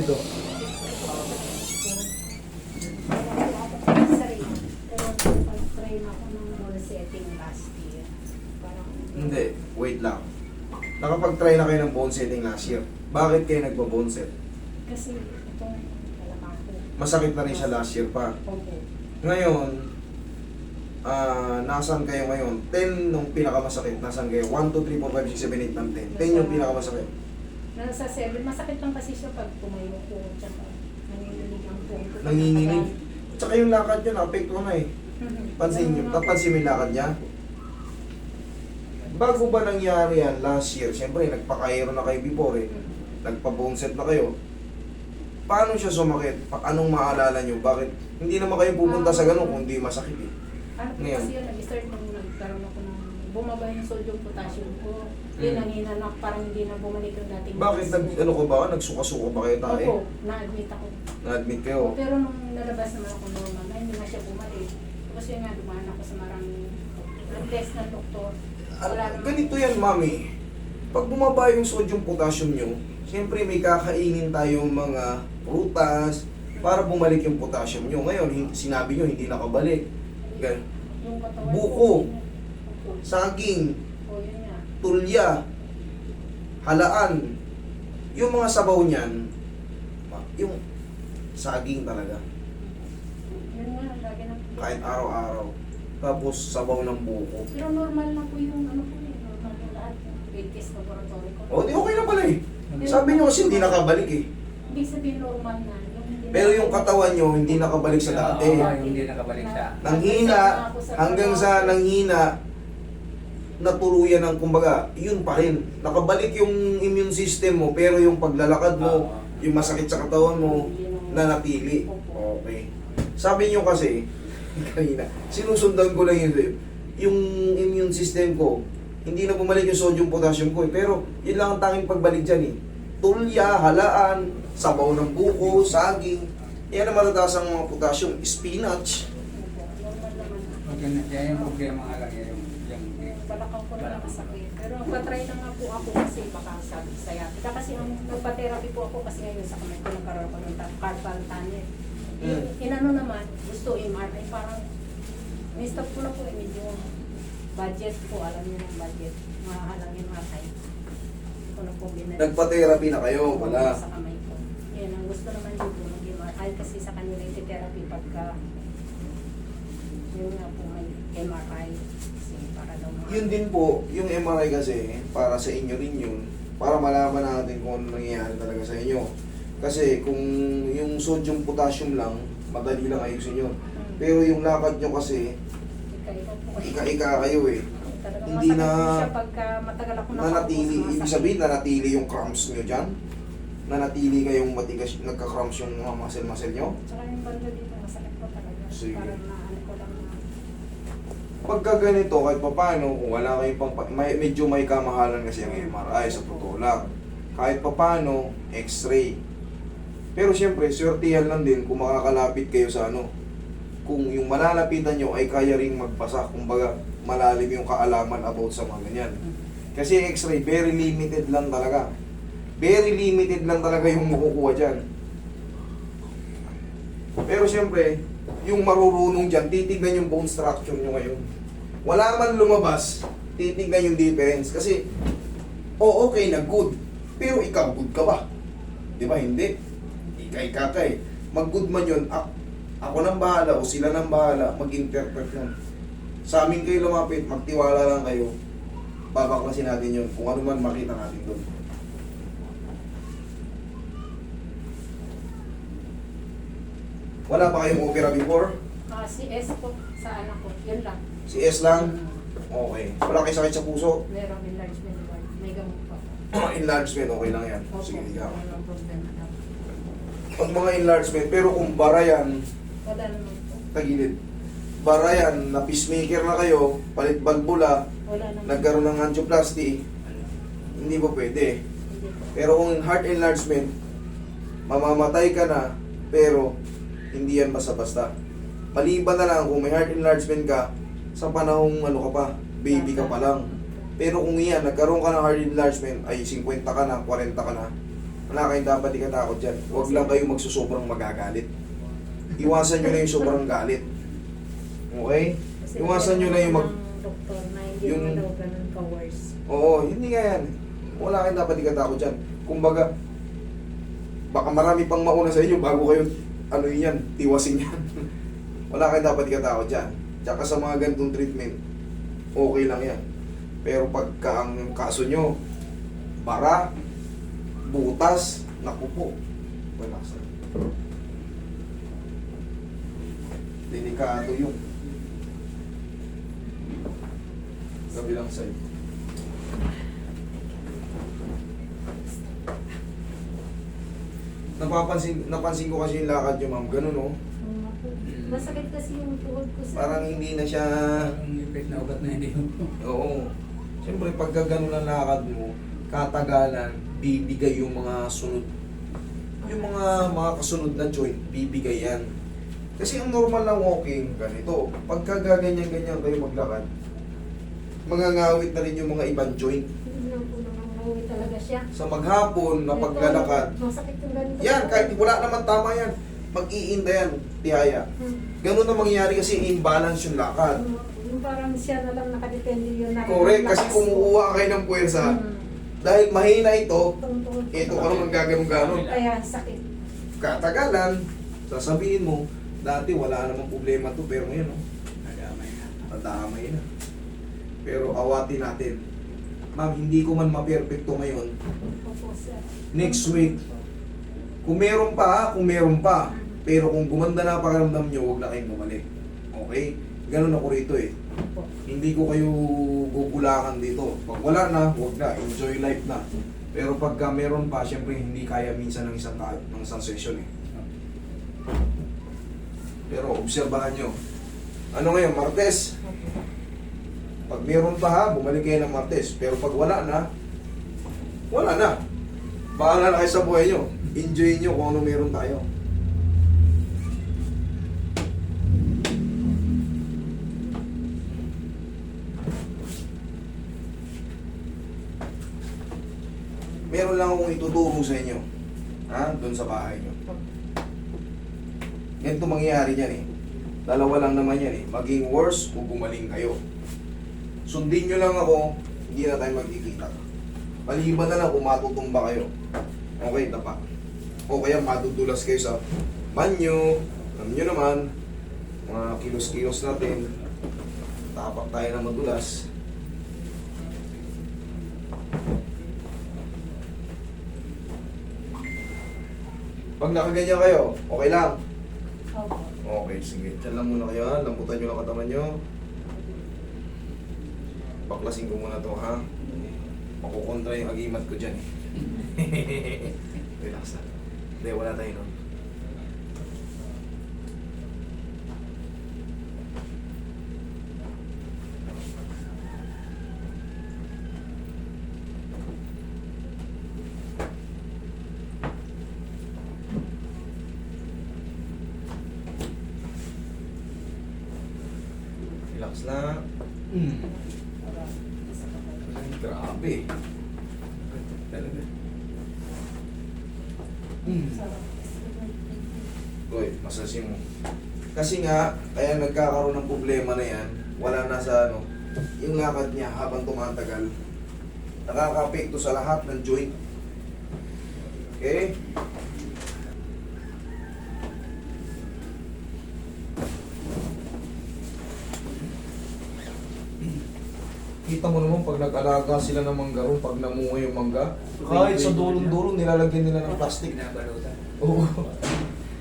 dito? Hindi, wait lang. Nakapag-try na kayo ng bone setting last year. Bakit kayo nagpa-bone set? Kasi itong ko. Masakit na rin siya last year pa. Opo. Ngayon, ah nasan kayo ngayon? 10 nung pinakamasakit. Nasan kayo? 1, 2, 3, 4, 5, 6, 7, 8, 9, 10. 10 yung pinakamasakit. Nasa 7, masakit lang kasi siya pag tumayo ko. Tsaka nanginginig ang ko. Nanginginig. Tsaka yung lakad niya, na-apekto na eh. Pansin niyo, napansin mo yung lakad niya? Bago ba nangyari yan last year? Siyempre, nagpa-Cairo na kayo before eh. Nagpa-bone set na kayo. Paano siya sumakit? Pa- anong maalala niyo? Bakit? Hindi naman kayo pupunta sa ganun kung hindi masakit eh. Ano po Ngayon. kasi yun, nag-start nung nagkaroon ako ng bumaba yung sodium potassium ko. Mm. Yun ang hinanak, parang hindi na bumalik yung dating Bakit nag, ano ko ba? Nagsuka-suka ba kayo tayo? Opo, na-admit ako. Na-admit kayo? Pero nung nalabas naman ako normal na, hindi na siya bumalik. Tapos yun nga, dumaan ako sa maraming test ng doktor. Ano, Wala naman. ganito yan, mami. Pag bumaba yung sodium potassium nyo, siyempre may kakainin tayong mga prutas para bumalik yung potassium nyo. Ngayon, sinabi nyo, hindi nakabalik. Gan- Yung katawan Buko. Saging, O, yun nga. tulya, halaan. Yung mga sabaw niyan, yung saging talaga. Yun na. Kahit araw-araw. Tapos sabaw ng buko. Pero normal na po yung ano po eh, normal po lahat. Yung test laboratory ko. O, di okay na pala eh. Sabi nyo kasi hindi nakabalik eh. Ibig sabihin normal na. Pero na- yung katawan nyo, hindi nakabalik sa dati. Oo, hindi nakabalik sa... Nanghina, hanggang sa nanghina, natuluyan ng kumbaga, yun pa rin. Nakabalik yung immune system mo, pero yung paglalakad mo, Oo. yung masakit sa katawan mo, nanatili. Okay. Sabi nyo kasi, kanina, sinusundan ko lang yun sa'yo, yung immune system ko, hindi na bumalik yung sodium potassium ko eh. Pero yun lang ang tanging pagbalik dyan eh. Tulya, halaan, sabaw ng buko, saging. Yan ang matatas ang mga potassium. Spinach. Pag yan yung problema nga lang, yan Balakang ko na masakit. Pero patry na nga po ako kasi baka sabi sa sciatica. Kasi ang nagpa-therapy po ako kasi ngayon sa kamay ko nagkaroon ako ng carpal tunnel. Mm. Inano naman, gusto MRI, parang ni-stop ko na po eh, medyo budget po, alam niyo ng budget, mahahalang MRI. Hindi ko na po binalik. Nagpa-therapy na kayo, wala. Sa kamay ko. Yan, ang gusto naman dito, mag-MRI kasi sa kanila yung therapy pagka yun nga po MRI. Kasi para daw Yun din po, yung MRI kasi, para sa inyo rin yun, para malaman natin kung ano nangyayari talaga sa inyo. Kasi kung yung sodium potassium lang, madali lang ayusin yun. Hmm. Pero yung lakad nyo kasi, Ika-ika kayo eh. Talagang hindi na- siya pagka matagal ako Nanatili, ibig sabihin nanatili yung cramps nyo dyan. Nanatili kayong matigas, nagka-cramps yung mga muscle-muscle nyo. Tsaka yung banda dito, masakit po talaga. Sige. Parang na ano ko lang na. Pagka ganito, kahit papano, kung wala kayo pang, pa- may, medyo may kamahalan kasi ang MRI sa totoo lang. Kahit papano, x-ray. Pero siyempre, swertihan lang din kung makakalapit kayo sa ano. Kung yung malalapitan nyo ay kaya ring magbasa, kumbaga malalim yung kaalaman about sa mga ganyan. Kasi x-ray, very limited lang talaga. Very limited lang talaga yung makukuha dyan. Pero siyempre, yung marurunong dyan, titignan yung bone structure nyo ngayon. Wala man lumabas, titignan yung difference. Kasi, oh okay na good. Pero ikaw, good ka ba? Di ba? Hindi. Ikay kakay. Mag-good man yun, a- ako nang bahala o sila nang bahala, mag-interpret nun. Sa amin kayo lumapit, magtiwala lang kayo. Babaklasin natin yun. Kung ano man makita natin doon. Wala pa kayong opera before? Ah, si S po sa anak ko, yun lang. Si S lang? Okay. Wala kayo sakit sa puso? Merong enlargement. May gamot po. enlargement, okay lang yan. Opo, Sige, ikaw. walang problema na. Pag mga enlargement, pero kung bara yan, Wala naman po. tagilid. Bara yan, na peacemaker na kayo, palit balbula, Wala naman. nagkaroon ng angioplasty, hindi po pwede. Hindi po. Pero kung heart enlargement, mamamatay ka na, pero hindi yan basta-basta. Maliban na lang kung may heart enlargement ka, sa panahong ano ka pa, baby ka pa lang. Pero kung yan, nagkaroon ka ng heart enlargement, ay 50 ka na, 40 ka na, Wala kayong dapat ikatakot dyan. Huwag lang kayo magsusobrang magagalit. Iwasan nyo na yung sobrang galit. Okay? Iwasan nyo na yung mag... ng doktor na hindi yung- naman daw ganun ka-worse. Oo, hindi nga yan. Wala kayong dapat ikatakot dyan. Kumbaga, baka marami pang mauna sa inyo bago kayo, ano yan, tiwasin yan. Wala kayong dapat ikatakot dyan. Tsaka sa mga ganitong treatment, okay lang yan. Pero pagka ang kaso nyo, bara, butas, naku po, relax lang. Delikado yung kabilang side. Napapansin, napansin ko kasi yung lakad nyo, ma'am. Ganun, oh. Po. Masakit kasi yung tuhod ko sa... Parang hindi na siya... Ang ipit na ugat na hindi mo. Oo. Siyempre, pagka ganun ang lakad mo, katagalan, bibigay yung mga sunod. Yung mga mga kasunod na joint, bibigay yan. Kasi ang normal na walking, ganito. Pagka gaganyan-ganyan kayo maglakad, mangangawit na rin yung mga ibang joint. Hindi na po talaga siya. Sa maghapon na paglalakad, Masakit yung ganito. yan, kahit wala naman tama yan, mag-iinda yan, tihaya. Ganun na mangyayari kasi imbalance yung lakad. Yung parang siya na lang nakadepende yun. na- Correct, kasi kumukuha kayo ng puwersa. Hmm. Dahil mahina ito, ito ka naman gaganon-ganon. Kaya sakit. Katagalan, sasabihin mo, dati wala namang problema to, pero ngayon, oh, Nadamay na. nadamay na. Pero awatin natin. Ma'am, hindi ko man maperfecto ngayon. Opo, sir. Next week, kung meron pa, kung meron pa. Pero kung gumanda na pakiramdam nyo, huwag na kayong bumalik. Okay? Ganun ako rito eh. Hindi ko kayo gugulakan dito. Pag wala na, huwag na. Enjoy life na. Pero pagka meron pa, syempre hindi kaya minsan ng isang, ka- ng isang session eh. Pero obserbahan nyo. Ano ngayon, Martes? Pag meron pa ha, bumalik kayo ng Martes. Pero pag wala na, wala na. Bahala na kayo sa buhay nyo. Enjoy nyo kung ano meron tayo. Meron lang akong ituturo sa inyo. Ha? Doon sa bahay nyo. Ganito mangyayari dyan eh. Dalawa lang naman yan eh. Maging worse o gumaling kayo. Sundin nyo lang ako, hindi na tayo magkikita. Maliban na lang kung matutumba kayo. Okay, tapa. O kaya madudulas kayo sa banyo. Alam nyo naman, mga kilos-kilos natin. Tapak tayo na madulas. Pag nakaganyan kayo, okay lang. Opo. Okay, sige. Diyan lang muna kayo ha. Lambutan nyo lang katawan nyo. Baklasin ko muna to ha. Makukontra yung agimat ko dyan eh. Relax na. Hindi, wala tayo nun. Relax na. Mm. Grabe. Talaga. Mm. Uy, masasin mo. Kasi nga, kaya nagkakaroon ng problema na yan, wala na sa ano, yung lakad niya habang tumatagal, nakaka-apekto sa lahat ng joint. Okay? Kita mo naman pag nag-alaga sila ng mangga ron, pag namunga yung mangga, kahit sa dulong-dulong nilalagyan nila ng plastic. Binabalutan. Oo.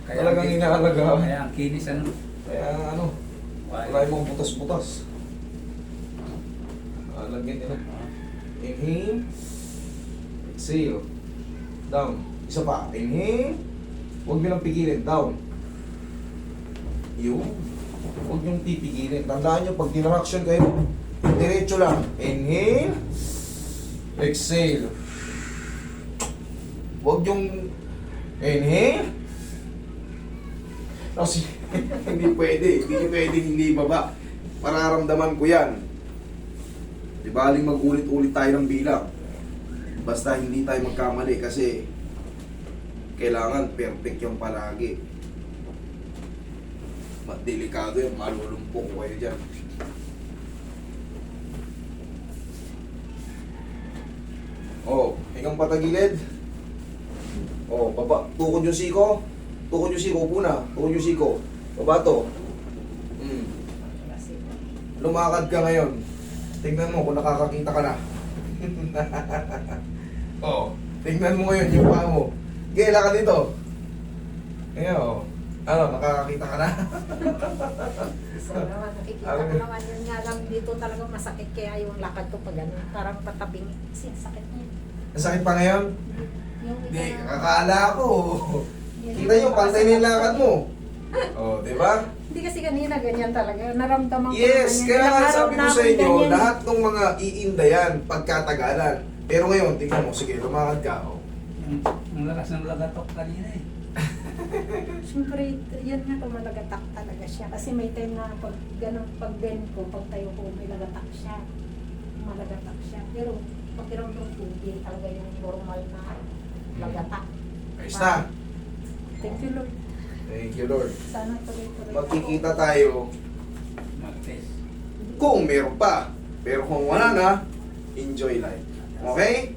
Talagang inaalagaan. Kaya ang kinis ano. Kaya ano, try mo butas-butas. Ah, lagyan nila. Inhale. Exhale. Down. Isa pa. Inhale. Huwag nyo lang pigilin. Down. Yun. Huwag nyo pipigilin. Tandaan nyo, pag dinaraction kayo, diretso lang. Inhale. Exhale. Huwag yung inhale. Kasi hindi pwede. Hindi pwede hindi baba. Pararamdaman ko yan. Di ba aling mag-ulit-ulit tayo ng bilang. Basta hindi tayo magkamali kasi Kailangan perfect yung palagi. Delikado yun, malulumpok kayo dyan. Hingang patagilid. Oh, baba. Tukod yung siko. Tukod yung siko muna. Tukod yung siko. Baba to. Hmm. Kasi, Lumakad ka ngayon. Tingnan mo kung nakakakita ka na. oh, tingnan mo ngayon yung paa mo. Gela ka dito. Ngayon, oh. Ano, nakakakita ka na? naman, nakikita ko naman yun nga lang dito talaga masakit kaya yung lakad ko pag ano, parang patabing, kasi sakit niya. Nasakit pa ngayon? Hindi, kakala ko. Kita yung pantay na yung lakad mo. Oh, di ba? Hindi kasi kanina ganyan talaga. Naramdaman ko Yes, kaya nga sabi ko sa inyo, ganyan. lahat ng mga iinda yan, pagkatagalan. Pero ngayon, tingnan mo, sige, lumakad ka. Oh. Yung, yung lakas ng lagatok kanina eh. Siyempre, yan nga kung malagatak talaga siya. Kasi may time na pag ganun, pag bend ko, pag tayo ko, may lagatak siya. Malagatak siya. Pero pag kiramdam ko, hindi talaga yung normal na lagatak. Ayos na. Thank you, Lord. Thank you, Lord. Sana tuloy-tuloy. Magkikita tayo Mag-test. kung meron pa. Pero kung wala na, enjoy life. Okay?